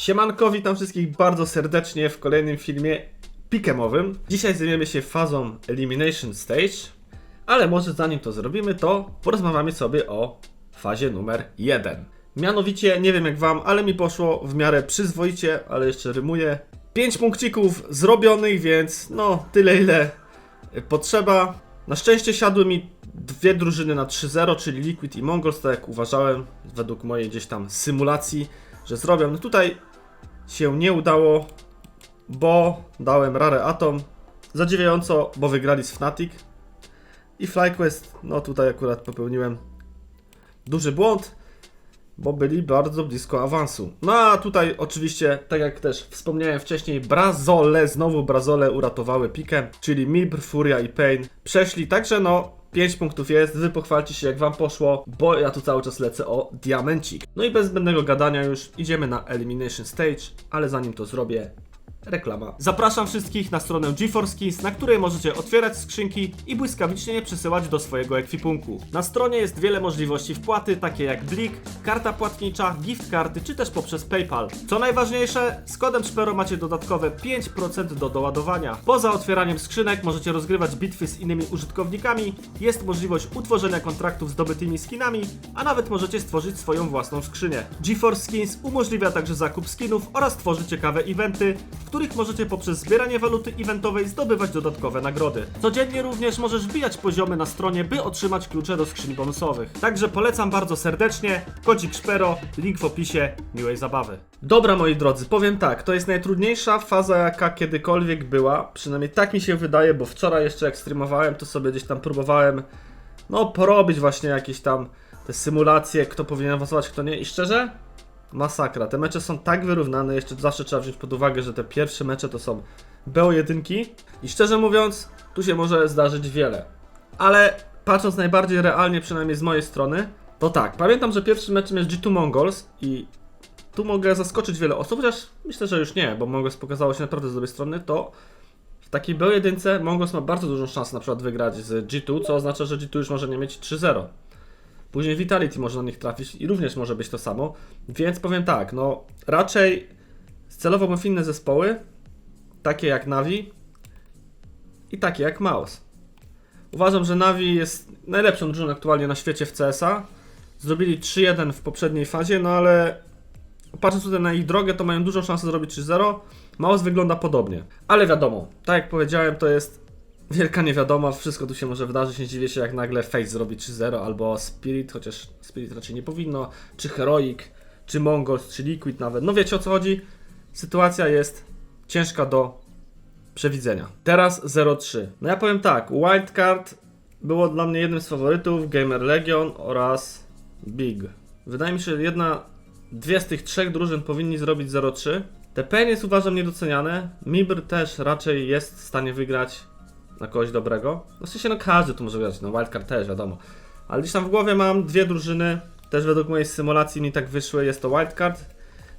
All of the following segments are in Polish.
Siemanko, witam wszystkich bardzo serdecznie w kolejnym filmie pikemowym. Dzisiaj zajmiemy się fazą Elimination Stage, ale może zanim to zrobimy, to porozmawiamy sobie o fazie numer 1. Mianowicie, nie wiem jak wam, ale mi poszło w miarę przyzwoicie, ale jeszcze rymuję. 5 punkcików zrobionych, więc no tyle ile potrzeba. Na szczęście siadły mi dwie drużyny na 3-0, czyli Liquid i Mongols, tak jak uważałem, według mojej gdzieś tam symulacji, że zrobią. No tutaj się nie udało, bo dałem Rare Atom. Zadziwiająco, bo wygrali z Fnatic. I FlyQuest, no tutaj akurat popełniłem duży błąd, bo byli bardzo blisko awansu. No a tutaj oczywiście, tak jak też wspomniałem wcześniej, Brazole, znowu Brazole uratowały pikę, czyli Mibr, Furia i Pain przeszli, także no 5 punktów jest, wy pochwalcie się jak wam poszło, bo ja tu cały czas lecę o diamencik. No i bez zbędnego gadania już idziemy na Elimination Stage, ale zanim to zrobię, reklama. Zapraszam wszystkich na stronę GeForce Skins, na której możecie otwierać skrzynki i błyskawicznie je przesyłać do swojego ekwipunku. Na stronie jest wiele możliwości wpłaty, takie jak Blik, karta płatnicza, gift karty czy też poprzez PayPal. Co najważniejsze, z kodem Szpero macie dodatkowe 5% do doładowania. Poza otwieraniem skrzynek możecie rozgrywać bitwy z innymi użytkownikami, jest możliwość utworzenia kontraktów z dobytymi skinami, a nawet możecie stworzyć swoją własną skrzynię. GeForce Skins umożliwia także zakup skinów oraz tworzy ciekawe eventy, których możecie poprzez zbieranie waluty eventowej zdobywać dodatkowe nagrody. Codziennie również możesz wbijać poziomy na stronie, by otrzymać klucze do skrzyń bonusowych. Także polecam bardzo serdecznie, kodzik Szpero, link w opisie, miłej zabawy. Dobra moi drodzy, powiem tak, to jest najtrudniejsza faza jaka kiedykolwiek była, przynajmniej tak mi się wydaje, bo wczoraj jeszcze jak streamowałem, to sobie gdzieś tam próbowałem no porobić właśnie jakieś tam te symulacje, kto powinien awansować, kto nie i szczerze, masakra. Te mecze są tak wyrównane, jeszcze zawsze trzeba wziąć pod uwagę, że te pierwsze mecze to są BO1 i szczerze mówiąc, tu się może zdarzyć wiele. Ale patrząc najbardziej realnie, przynajmniej z mojej strony, to tak, pamiętam, że pierwszy mecz jest G2 Mongols i tu mogę zaskoczyć wiele osób, chociaż myślę, że już nie, bo Mongols pokazało się naprawdę z dobrej strony, to w takiej BO1 Mongols ma bardzo dużą szansę na przykład wygrać z G2, co oznacza, że G2 już może nie mieć 3-0. Później Vitality może na nich trafić i również może być to samo. Więc powiem tak, no raczej celowałbym w inne zespoły, takie jak Navi i takie jak Maus. Uważam, że Navi jest najlepszą drużyną aktualnie na świecie w CSA. Zrobili 3-1 w poprzedniej fazie, no ale patrząc tutaj na ich drogę, to mają dużą szansę zrobić 3-0. Maus wygląda podobnie. Ale wiadomo, tak jak powiedziałem, to jest wielka niewiadoma, wszystko tu się może wydarzyć, nie dziwię się jak nagle Face zrobi 3-0 albo Spirit, chociaż Spirit raczej nie powinno, czy Heroic, czy Mongols, czy Liquid nawet. No wiecie o co chodzi? Sytuacja jest ciężka do przewidzenia. Teraz 0-3. No ja powiem tak, Wildcard było dla mnie jednym z faworytów, Gamer Legion oraz Big. Wydaje mi się, że jedna, dwie z tych trzech drużyn powinni zrobić 0-3. TPN jest uważam niedoceniane, Mibr też raczej jest w stanie wygrać na kogoś dobrego. No w sensie, no każdy tu może wygrać, no Wildcard też, wiadomo. Ale gdzieś tam w głowie mam dwie drużyny, też według mojej symulacji mi tak wyszły, jest to Wildcard.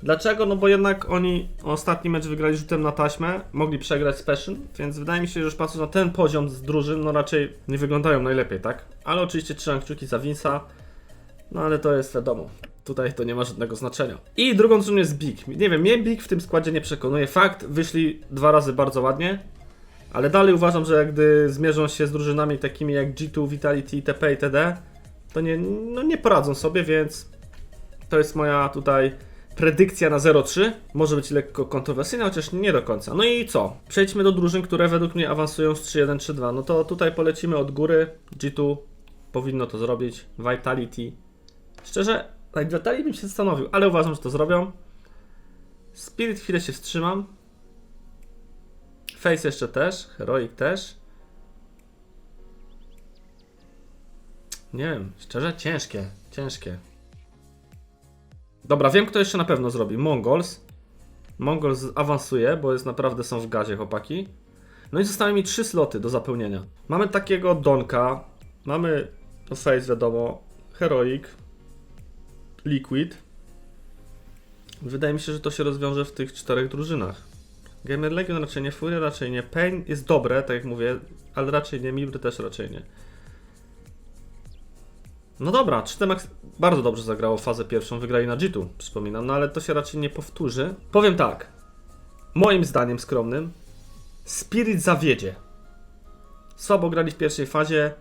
Dlaczego? No bo jednak oni ostatni mecz wygrali rzutem na taśmę, mogli przegrać z Passion, więc wydaje mi się, że już patrząc na ten poziom z drużyn, no raczej nie wyglądają najlepiej, tak? Ale oczywiście trzymam kciuki za Vince'a, no ale to jest wiadomo. Tutaj to nie ma żadnego znaczenia. I drugą drużyną jest Big. Nie wiem, mnie Big w tym składzie nie przekonuje. Fakt, wyszli dwa razy bardzo ładnie, ale dalej uważam, że gdy zmierzą się z drużynami takimi jak G2, Vitality, itp. itd., to nie, no nie poradzą sobie, więc to jest moja tutaj predykcja na 0-3. Może być lekko kontrowersyjna, chociaż nie do końca. No i co? Przejdźmy do drużyn, które według mnie awansują z 3-1, 3-2. No to tutaj polecimy od góry. G2 powinno to zrobić. Vitality. Szczerze, nad Vitality bym się zastanowił, ale uważam, że to zrobią. Spirit chwilę się wstrzymam. Face jeszcze też, Heroic też. Nie wiem, szczerze ciężkie, ciężkie. Dobra, wiem kto jeszcze na pewno zrobi. Mongols. Mongols awansuje, bo jest naprawdę są w gazie chłopaki. No i zostały mi trzy sloty do zapełnienia. Mamy takiego Donka, mamy no Face wiadomo, Heroic, Liquid. Wydaje mi się, że to się rozwiąże w tych czterech drużynach. Gamer Legion raczej nie, Fury raczej nie, Pain jest dobre, tak jak mówię, ale raczej nie, Mibry też raczej nie. No dobra, 3 Max bardzo dobrze zagrało fazę pierwszą, wygrali na G2, przypominam, no ale to się raczej nie powtórzy. Powiem tak, moim zdaniem skromnym, Spirit zawiedzie. Słabo grali w pierwszej fazie,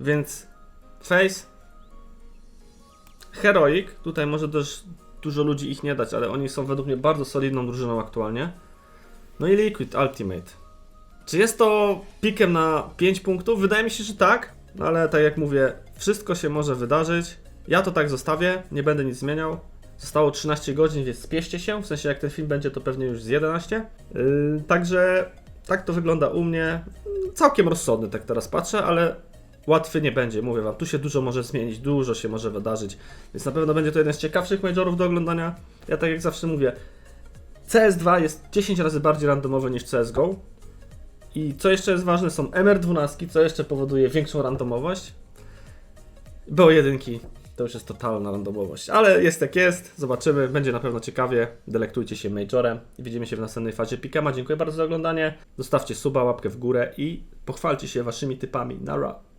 więc Face, Heroic, tutaj może też dużo ludzi ich nie dać, ale oni są według mnie bardzo solidną drużyną aktualnie. No i Liquid Ultimate. Czy jest to pikiem na 5 punktów? Wydaje mi się, że tak, no ale tak jak mówię, wszystko się może wydarzyć. Ja to tak zostawię, nie będę nic zmieniał. Zostało 13 godzin, więc spieszcie się. W sensie, jak ten film będzie, to pewnie już z 11. Yy, także tak to wygląda u mnie. Całkiem rozsądny, tak teraz patrzę, ale łatwy nie będzie. Mówię wam, tu się dużo może zmienić, dużo się może wydarzyć. Więc na pewno będzie to jeden z ciekawszych majorów do oglądania. Ja tak jak zawsze mówię, CS2 jest 10 razy bardziej randomowy niż CSGO. I co jeszcze jest ważne, są MR12, co jeszcze powoduje większą randomowość. BO1 to już jest totalna randomowość, ale jest jak jest, zobaczymy, będzie na pewno ciekawie. Delektujcie się Majorem i widzimy się w następnej fazie Pikema. Dziękuję bardzo za oglądanie. Zostawcie suba, łapkę w górę i pochwalcie się waszymi typami. Nara!